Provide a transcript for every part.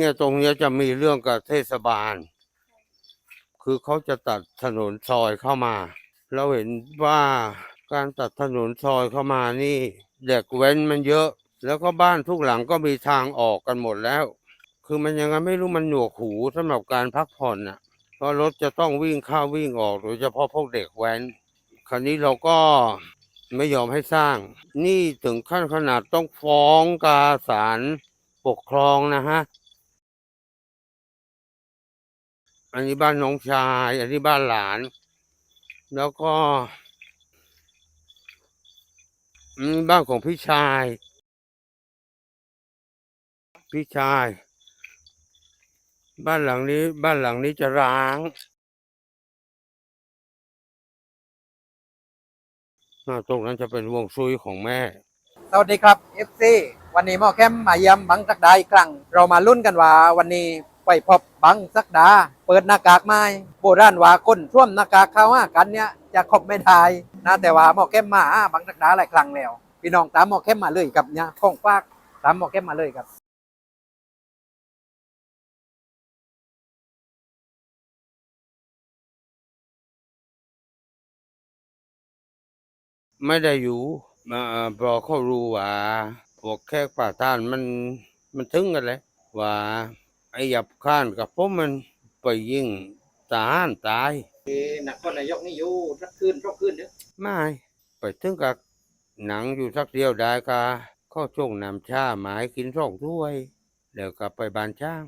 เนี่ยตรงเนี้ยจะมีเรื่องกับเทศบาล คือเขาจะตัดถนนซอยเข้ามา เราเห็นว่าการตัดถนนซอยเข้ามานี่ เด็กเว้นมันเยอะ แล้วก็บ้านทุกหลังก็มีทางออกกันหมดแล้ว คือมันยังไงไม่รู้มันหนวกหูสำหรับการพักผ่อนน่ะเพราะรถจะต้องวิ่งเข้าวิ่งออกโดยเฉพาะพวกเด็กแว้น คราวนี้เราก็ไม่ยอมให้สร้าง นี่ถึงขั้นขนาดต้องฟ้องกาศาลปกครองนะฮะ อันนี้บ้านน้องชาย อันนี้บ้านหลาน แล้วก็นนบ้านของพี่ชาย พี่ชาย บ้านหลังนี้ บ้านหลังนี้จะร้างอ่าตรงนั้นจะเป็นวงซุยของแม่ สวัสดีครับ FC วันนี้หมอแคมมาเยี่ยมบังสักไดาอีกครั้ง เรามาลุ้นกันว่าวันนี้ ไปพบบังสักดา เปิดหน้ากากไม้โบราณว่าคนช่วมหน้ากากเข้าหากันเนี่ยจะคบไม่ได้นะแต่ว่าหมอแคมมาหาบังสักดาหลายครั้งแล้วพี่น้องตามหมอแคมมาเลยกับเนี่ยของฝากตามหมอแคมมาเลยครับไม่ได้อยู่มาเพอเขารู้ว่าพวกแขกป่าท่านมันมันถึงกันเลยว่า ไอ้หยับข้านกับผมมันไปยิงทหารตายนักคนนายกนี่อยู่สักคืนสักคืนเด้อไม่ไปถึงกับหนังอยู่สักเดียวได้ก็เข้าช่วงน้ำชาหมายกินสองถ้วยแล้วก็ไปบานจ้าง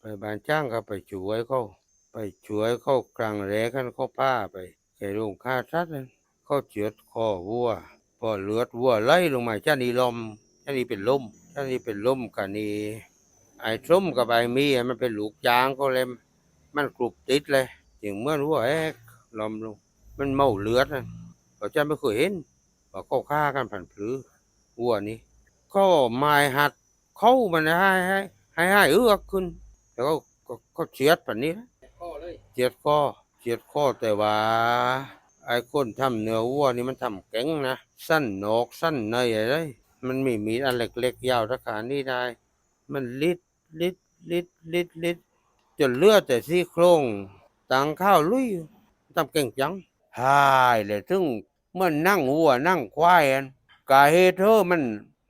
ไปบานจ้างก็ไปช่วยเขาไปช่วยเขากลางแรกันเขาผ้าไปแกลงฆ่าสัตว์นั่นเขาเจือดคอวัวพอเลือดวัวไหลลงมาจ้านี่ลมจ้านี่เป็นลมจ้านี่เป็นลมกันนี่ ไอ้ส้มกับไอ้มีมันเป็นลูกยางก็เลย มันกรุบติดเลยจึงเมื่อรู้ว่าแอกลมลง มันเมาเลือดนะเราจะไม่เคยเห็นว่าเขาฆ่ากันผ่านพลือวัวนี่เขาไม้หัดเข้ามันให้ให้ให้ให้เอือกขึ้นแล้วก็ก็เฉียดแบบนี้เจียดข้อเจียดข้อแต่ว่า ไอ้คนทำเนื้อวัวนี่มันทำเก่งนะสั้นโหนกสั้นเนยอะไรมันม่มีอันเล็กๆยาวสักขนาดนี้ได้ มันลิด ลิดลิดลิดลิดจนเลือดแต่ซี่โครงตังข้าวลุยทำเก่งจังหายเลยถึงเมื่อนั่งวัวนั่งควายอันกาเฮเธอมัน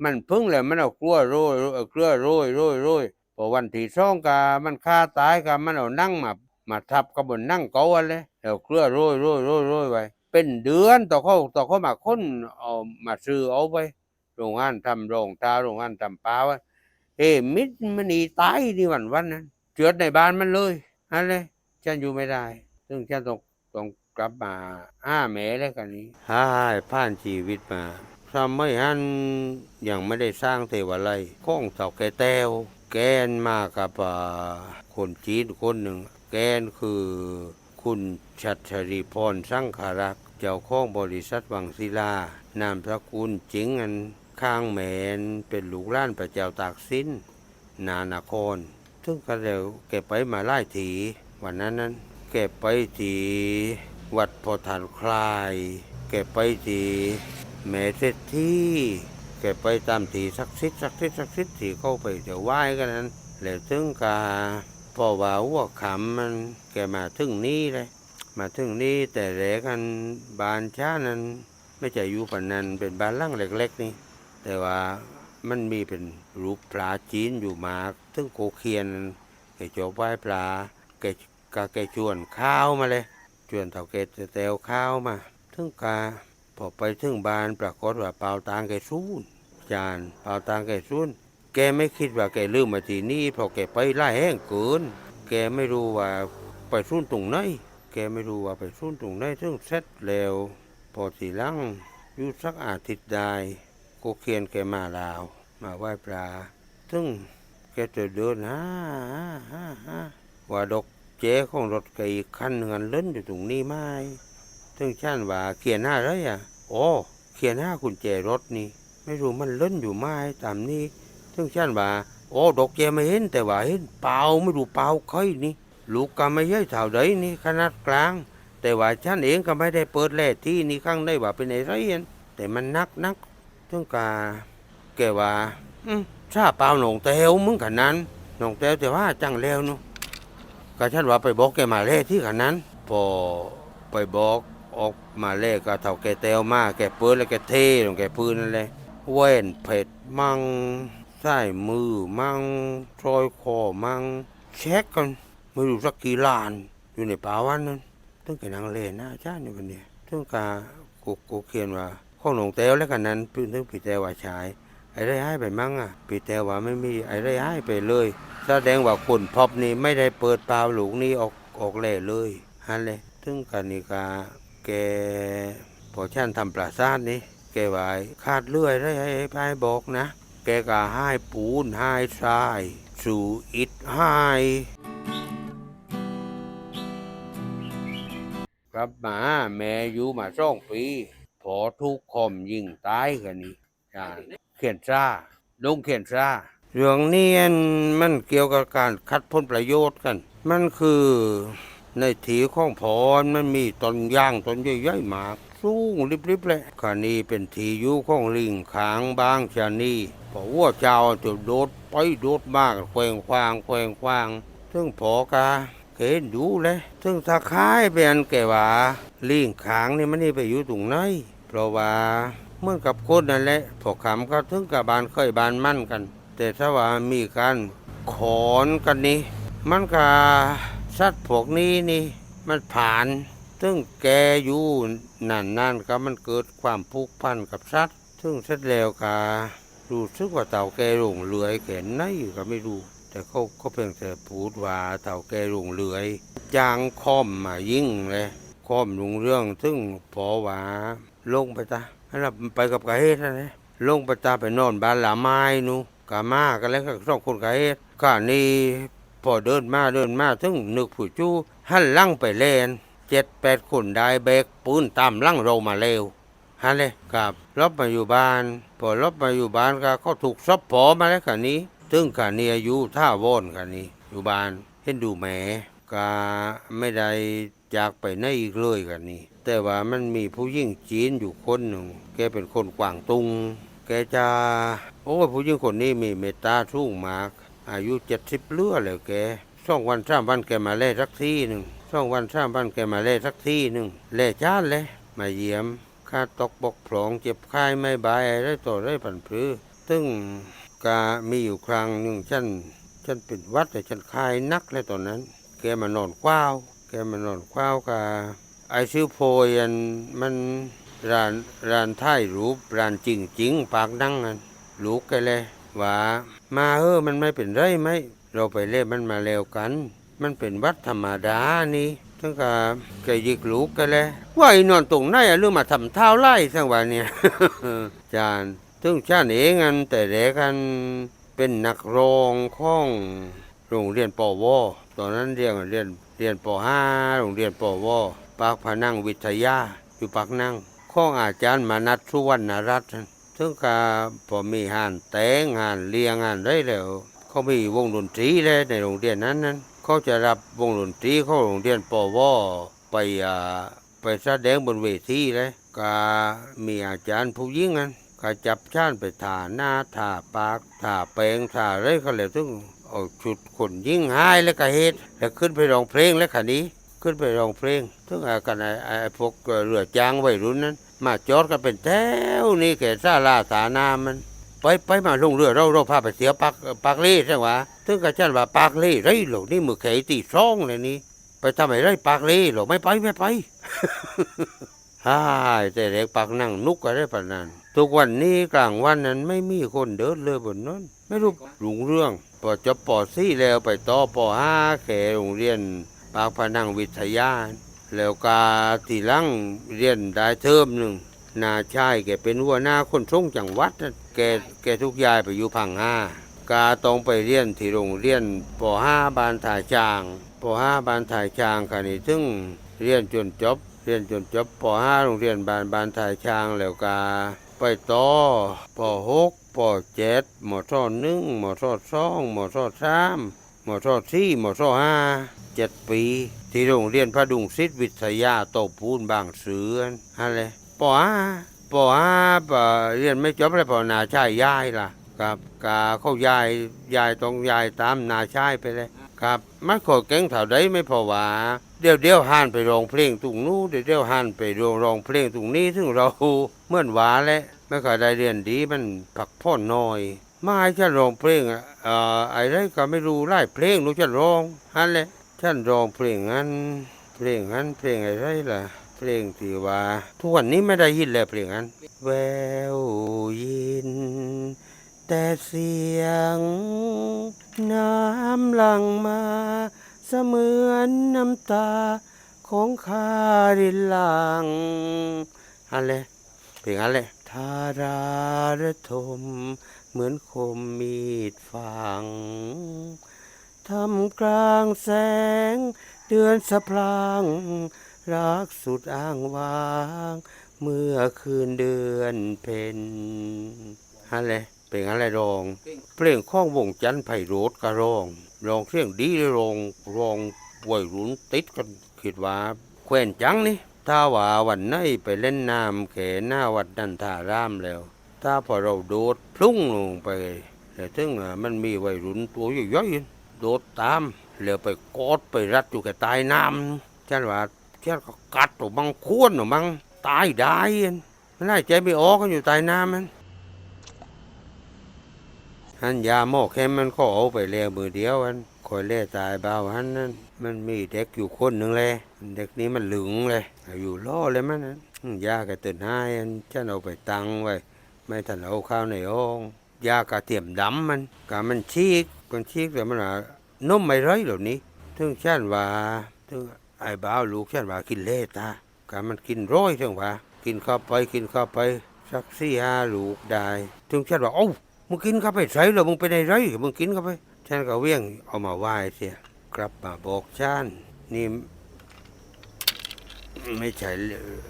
มันพึ่งเลยมันเอากลัวโรยเอาเกลือโรยโรยโรยพอวันที่สองกามันฆ่าตายกามันเอานั่งมามาทับกับบนนั่งเกาอันเลยแล้วเกลือโรยโรยโรยโรยไว้เป็นเดือนต่อเขาต่อเขามาค้นเอามาซื้อเอาไปโรงงานทำโรงตาโรงงานทำปลาวะ เอ้มิดมันหนีตายนี่วันวันนั้นเจือดในบ้านมันเลยอันเลยฉันอยู่ไม่ได้ ซึ่งฉันต้องต้องกลับมาห้าแม่แล้วกันนี้ห้าผ่านชีวิตมาทำไม่ฮันยังไม่ได้สร้างเทวาลัยข้องเสาแก่แต้วแกนมากับคนจีนคนหนึ่ง แกนคือคุณชัชรีพรสังขารัก เจ้าของบริษัทวังศิลานามสกุลจิงอัน ข้างแมนเป็นลูกล้านพระเจ้าตากสินนานครซึ่งก็เร็วแกไปมาไล่ถีวันนั้นนั้นแกไปที่วัดพอฐานคลายแกไปที่แม่เศรษฐีแกไปตามที่ศักดิ์สิทธิ์ศักดิ์สิทธิ์ศักดิ์สิทธิ์ถีเข้าไปจะไหว้กันนั้นแล้วถึงกาพอว่าหัวขำมันแกมาถึงนี้เลย มาถึงนี้แต่แรกกันบานช้านั้น ไม่ใช่อยู่ปันนั้นเป็นบ้านล่างเล็ก ๆ นี่ แต่ว่ามันมีเป็นรูปปลาจีนอยู่มากถึงโคเคียนแกจบไหว้ปลาแกกาแกชวนข้าวมาเลยชวนเท่าแกแตวข้าวมาถึงกาพอไปถึงบ้านปรากฏว่าเปล่าตางแกซูนจานเปล่าตางแกซูนแกไม่คิดว่าแกลืมมาที่นี่เพราะแกไปไล่แห้งเกิน แกไม่รู้ว่าไปซูนตรงไหนแกไม่รู้ว่าไปซูนตรงไหนถึงเสร็จแล้ว พอทีลังอยู่สักอาทิตย์ได้ ก็เคียนแกมาลาว มาไหว้ปลาถึงแกจะเดินฮ่าฮ่าฮ่าฮ่าว่าดอกเจ๊ของรถไกอีกคันหนึ่งอันเล่นอยู่ตรงนี้ไหมถึงฉันว่าเขียนหน้าไรอะโอ้เขียนหน้ากุญแจรถนี่ ไม่รู้มันเล่นอยู่ไหมตามนี้ถึงฉันว่าโอ้ดอกเจไม่เห็นแต่ว่าเห็นเปล่าไม่รู้เปล่าใครนี่ลูกก็ไม่ใช่เท่าใดนี่ขนาดกลาง แต่ว่าฉันเองก็ไม่ได้เปิดแล่ที่นี่ข้างได้ว่าเป็นไอ้ไรอันแต่มันนักนัก ถึงกาแกว่าอืมชาเปล่าหนองเตวมึงขนาดนั้นน้องแต้วแต่ว่าจังแล้วเนาะก็ฉันว่าไปบอกแกมาเล่ที่กันนั้นพอไปบอกออกมาเล่ก็เท่าแกแต้วมาแกเปิดแล้วแกเทลงแกปืนนั่นเลยแว่นเผ็ดมั่งใส่มือมั่งซอยคอมั่งเช็คกันไม่รู้สักกี่ล้านอยู่ในป่าวันนั้นตึ้งแกนางเล่นนะอาจารย์ในวันนี้ตึ้งกากูกูเขียนว่า ข้องหนองแต้วแล้วกันนั้นพึ่งตึ้งพี่แต้วว่าชายไอ้ได้ให้ไปมั่งอะพี่แต้วว่าไม่มีไอ้ได้ให้ไปเลยแสดงว่าคนพบนี่ไม่ได้เปิดปลาหลูกนี่ออกออกแหล่เลยฮันเลยตึ้งกันนี่กาแกพอช่นทำปราสาทนี่แกว่าขาดเลื่อยได้ให้ไปบอกนะ แกก็ให้ปูนให้ทรายสู่อิฐให้กลับมาแม่อยู่มาสองปี พอทุกข์คมยิงตายกันนี่จ้เขียนซาลงเขียนซาเรื่องนี้มันเกี่ยวกับการคัดผลประโยชน์กัน มันคือในถีของพรมันมีต้นย่างต้นใหญ่ๆมากสูงริบๆเลยคานี้เป็นทีอยู่ของลิงขางบางชานีพอวัวเจ้าจะโดดไปโดดมากแขวงควางแขวงควางซึ่งพอกา เห็นดูเลยซึ่งถ้าคายเป็นแกว่าลิงขางนี่มันนี่ไปอยู่ตรงไหนเพราะว่าเหมื่อนกับคนนั่นแหละพวกขำก็ถึงกับบานเคยบานมั่นกัน แต่ถ้าว่ามีการขอนกันนี่มันก็สัตว์พวกนี้นี่ มันผ่าน ซึ่งแกอยู่นั่นนั่นก็มันเกิดความผูกพันกับสัตว์ซึ่งเสร็จแล้วก็รู้สึกว่าเต่าแกหลงเหลือยแขนไหนก็ไม่รู้ แต่เขาเขาเพียงแต่พูดว่าเต่าแกหลงเลือยจางคอมมายิ่งเลยคอมลุงเรื่อง ซึ่งพอว่าลงไปตาแล้วไปกับกะเฮ็ดนั่นแหละลงไปตาไปนอนบ้านหลาไม้นูกามากันแล้วก็สองคนกะเฮ็ดก็นี่พอเดินมาเดินมาถึงนึกผู้จู้หันลังไปเลนเจ็ดแปดคนได้เบกปืนตามลังเรามาเร็วฮันเลยกับลบมาอยู่บ้าน พอลบมาอยู่บ้านก็เขาถูกซับพอมาแล้วกันนี้ ซึ่งกันนี้อายุท่าโวนกันนี้อยู่บ้านเห็นดูแหมก็ไม่ได้จากไปไหนอีกเลยกันนี้แต่ว่ามันมีผู้หญิงจีนอยู่คนหนึ่งแกเป็นคนกวางตุงแกจะโอ้ผู้หญิงคนนี้มีเมตตาสูงมาก อายุเจ็ดสิบเลือแล้วแกสองวันสามวันแกมาเล่สักที่หนึ่งสองวันสามวันแกมาเล่สักที่หนึ่งเล่จ้านเลยมาเยี่ยมขาดตกบกพร่องเจ็บไข้ไม่บายอะไรต่ออะไรผันพรือซึ่ง ก็มีอยู่ครั้งหนึ่งฉันฉันเป็นวัดแต่ฉันคายนักเลยตอนนั้น แกมานอนคว้าวแกมานอนคว้าวกับไอซื้อโพยันมันร้านร้านท่ายรูปร้านจริงจริงๆปากดังอันลูกแกเลยว่ามาเออมันไม่เป็นไรไหมเราไปเล่นมันมาแล้วกัน มันเป็นวัดธรรมดานี่ทั้งกับแกยิกลูกกันเลยว่าไอ้นอนตรงไหนอะเรื่องมาทำเท้าไล่สังวันเนี่ยจาน ซึ่งชาติเองอันแต่เด็กกันเป็นนักร้องของโรงเรียนปวตอนนั้นเรียนเรียนเรียนปห้าโรงเรียนปวปากพนังวิทยาอยู่ปากนั่งข้องอาจารย์มานัดสุวรรณรัตน์ซึ่งกาพอมีหานแต่งหานเลียงหานได้แล้วเขามีวงดนตรีเลยในโรงเรียนนั้นนั้นเขาจะรับวงดนตรีเข้าโรงเรียนปวไปอ่าไปแสดงบนเวทีเลยก็มีอาจารย์ผู้ยิ่งนั้น ก็จับชานไปถ่าหน้าถ่าปากถ่าแปลงถ่าไรเขาเลยถึงเอาชุดคนยิ่งหายแล้วก็เฮ็ดแล้วขึ้นไปร้องเพลงแล้วคันนี้ ขึ้นไปร้องเพลงถึงอากันไอ้พวกเรือจ้างวัยรุ่นนั้น มาจอดกันเป็นแถวนี่แกซาลาสานามันไปไปมาลงเรือเราเราพาไปเสียปากปากเล่ใช่ไหมถึงกับฉันว่าปากเล่ไรหรอกนี่มือแขตีซ่องเลยนี่ไปทำไมไรปากเล่หรอกไม่ไปไม่ไปฮ่าแต่เด็กปากนั่งนุกอะไรปานนั้น ทุกวันนี้กลางวันนั้นไม่มีคนเดินเลยบนนั้น ไม่รู้รุงเรื่องพอจบปอซี่แล้วไปต่อปอห้าแขโรงเรียนปากพนังวิทยา แล้วกาทีลังเรียนได้เทอมหนึ่งนาชายแกเป็นหัวหน้าคนทรงจังหวัดแกแกทุกยายไปอยู่พังห้ากาต้องไปเรียนที่โรงเรียนปห้าบานถ่ายจางปห้าบานถ่ายจางคันนี้ถึงเรียนจนจบเรียนจนจบปห้าโรงเรียนบานบานถ่ายจางแล้วกา ไปต่อปหกปเจ็ดหมอทอหนึ่งหมอทอสองหมอทอสามหมอทอสี่หมอทอห้าเจ็ดปี ที่โรงเรียนพระดุงศิษย์วิทยาโตพูนบางเสือนอะไรปอห้าปอห้าปเรียนไม่จบเลยปอนาชายย้ายล่ะกครับกาเขายายยายต้องยายตามนาชายไปเลยครับ มันขอเก่งเท่าใดไม่พอว่า เดี๋ยวเดี๋ยวหันไปร้องเพลงตรงนู้นเดี๋ยวเดี๋ยวหันไปร้องร้องเพลงตรงนี้ถึงเราเมื่อนหวาแหละไม่ค่อยได้เรียนดีมันผักพ่อนน้อยมาให้ฉันร้องเพลงอะไอ้ไรก็ไม่รู้ไล่เพลงรู้ฉันร้องฮันเลยฉันร้องเพลงนั้นเพลงนั้นเพลงอะไรล่ะ เพลงที่ว่าทุกวันนี้ไม่ได้ยินเลยเพลงนั้น แววยิน แต่เสียง น้ำลังมา เสมือนน้ำตาของข้ารินหลังอะไรเพลงอะไรทาราระทม เหมือนคมมีดฝังทำกลางแสง เดือนสะพรางรักสุดอ้างว้าง เมื่อคืนเดือนเพ็ญอะไร เป็นอะไรรอง เพลงข้องวงจันทร์ไพโรดก็ร้องร้องเสียงดีเลยร้องร้องวัยรุ่นติดกันคิดว่าแควนจังนี่ถ้าว่าวันไหนไปเล่นน้ำแขหน้าวัดนันทารามแล้ว ถ้าพอเราโดดพลุ่งลงไปแต่ถึงอะมันมีวัยรุ่นตัวย่อยๆโดดตามแล้วไปกอดไปรัดอยู่กับใตายน้ำฉันว่าฉันก็กัดตัวบังควรหรือบังตายได้อันมันน่าใจไม่ออกกันอยู่ใต้น้ำมัน หันยาหมอแค่มันก็เอาไปแล้วมือเดียวอันคอยเล่ตายเบาหันนั้นมันมีเด็กอยู่คนหนึ่งเลยเด็กนี้มันหลงเลย อยู่ล่อเลยมันนั้นยากระตื่นให้อันฉันเอาไปตังไว้ไม่ทันเอาข้าวในห้องยากระเทียมดำมันกะมันชีกมันชีกแต่มันว่านมไม่ไรเหล่านี้ถึงฉันว่าถึงไอ้บ่าวลูกฉันว่ากินเล่ตากะมันกินร้อยถึงว่ากินเข้าไปกินเข้าไปสักสี่ห้าลูกได้ถึงฉันว่าเอ้ มึงกินเข้าไปใส่แล้วมึงไปในไรมึงกินเข้าไปฉันก็เวียงเอามาไหว้เสียกลับมาบอกฉันนี่ไม่ใช่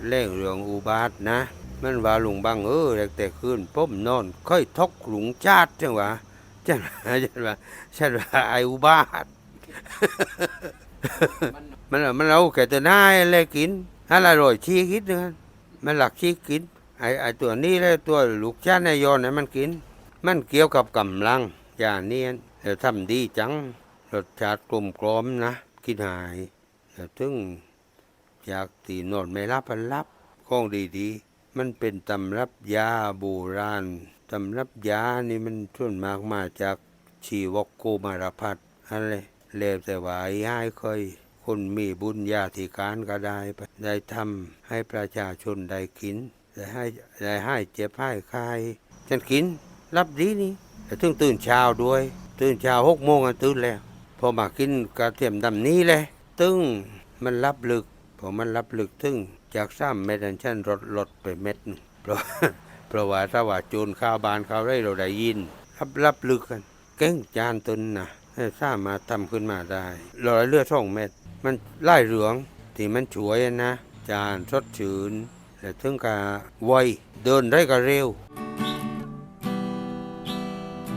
เล่งเรื่องอุบาทนะ มันว่าลุงบังเออแต่แต่คืนป้มนอน ค่อยทกหลุงชาติจังหวะฉันว่าฉันว่าฉันว่าไออุบาทมันมันเอาแก่ตัวหน้าเลยกินถ้าอร่อยชี้คิดนึงมันหลักชี้กินไอไอตัวนี้เลยตัวลูกชาตินายยอนเนี่ยมันกิน มันเกี่ยวกับกำลังอย่าเนียนแต่ทำดีจังรสชาติกลมกลอมนะกินหายแต่ถึงจากตีนอนไม่รับพันรับของดีๆ มันเป็นตำรับยาโบราณตำรับยานี่มันส่วนมากมาจากชีวกโกมารพัฒอะไรแล้วแต่ว่าไอ้ย้ายเคยคนมีบุญญาธิการก็ได้ไปได้ทำให้ประชาชนได้กิน ได้ให้ได้ให้เจ็บให้คลายฉันกิน รับดีนี่แต่ถึงตื่นเช้าด้วย ตื่นเช้าหกโมงก็ตื่นแล้ว พอมากินกระเทียมดำนี้เลยตึงมันรับลึกพอมันรับลึกตึงจากสามเม็ดอันฉันลดลดไปเม็ดหนึ่งเพราะเพราะว่าถ้าว่าโจรข้าวบานข้าวไรเราได้ยิน รับรับลึกกันเก้งจานตนนะให้สามารถทำขึ้นมาได้ร้อยเลือดสองเม็ด มันไล่เหลืองที่มันช่วยนะ จานสดชื่นและถึงกับไวเดินได้ก็เร็ว「